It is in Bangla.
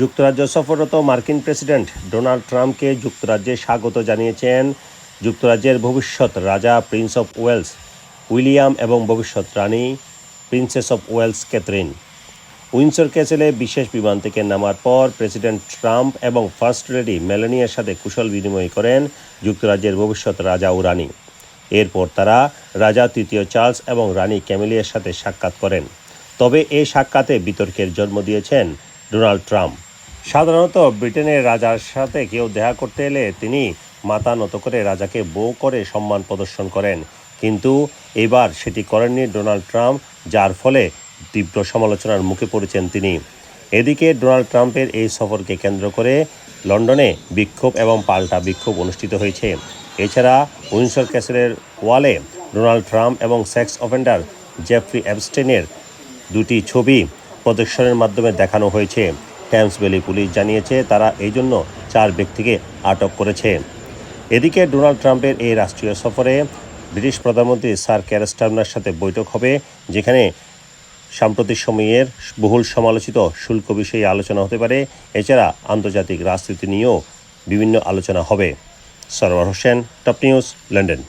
যুক্তরাজ্য সফররত মার্কিন প্রেসিডেন্ট ডোনাল্ড ট্রাম্পকে যুক্তরাজ্যে স্বাগত জানিয়েছেন যুক্তরাজ্যের ভবিষ্যৎ রাজা প্রিন্স অফ ওয়েলস, উইলিয়াম এবং ভবিষ্যৎ রানী princess of Wales Catherine. Windsor ক্যাসেলে বিশেষ বিমান থেকে নামার পর প্রেসিডেন্ট ট্রাম্প এবং ফার্স্ট লেডি মেলানিয়ার সাথে কুশল বিনিময় করেন যুক্তরাজ্যের ভবিষ্যৎ রাজা ও রানী। এরপর তারা রাজা তৃতীয় চার্লস এবং রানী ক্যামেলিয়ার সাথে সাক্ষাৎ করেন। তবে এই সাক্ষাতে বিতর্কের জন্ম দিয়েছেন ডোনাল্ড ট্রাম্প। সাধারণত ব্রিটেনের রাজার সাথে কেউ দেখা করতে এলে তিনি মাথা নত করে রাজাকে বউ করে সম্মান প্রদর্শন করেন। কিন্তু এবার সেটি করেননি ডোনাল্ড ট্রাম্প, যার ফলে তীব্র সমালোচনার মুখে পড়েছেন তিনি। এদিকে ডোনাল্ড ট্রাম্পের এই সফরকে কেন্দ্র করে লন্ডনে বিক্ষোভ এবং পাল্টা বিক্ষোভ অনুষ্ঠিত হয়েছে। এছাড়া উইন্সর ক্যাসেলের ওয়ালে ডোনাল্ড ট্রাম্প এবং সেক্স অফেন্ডার জেফ্রি অ্যাবস্টেনের দুটি ছবি প্রদর্শনের মাধ্যমে দেখানো হয়েছে। ট্যামস ভ্যালি পুলিশ জানিয়েছে, তারা এই জন্য চার ব্যক্তিকে আটক করেছে। এদিকে ডোনাল্ড ট্রাম্পের এই রাষ্ট্রীয় সফরে ব্রিটিশ প্রধানমন্ত্রী স্যার ক্যারেস্টার্নার সাথে বৈঠক হবে, যেখানে সাম্প্রতিক সময়ের বহুল সমালোচিত শুল্ক বিষয়ে আলোচনা হতে পারে। এছাড়া আন্তর্জাতিক রাজনীতি নিয়েও বিভিন্ন আলোচনা হবে। Sarwar Hossain, top news, London.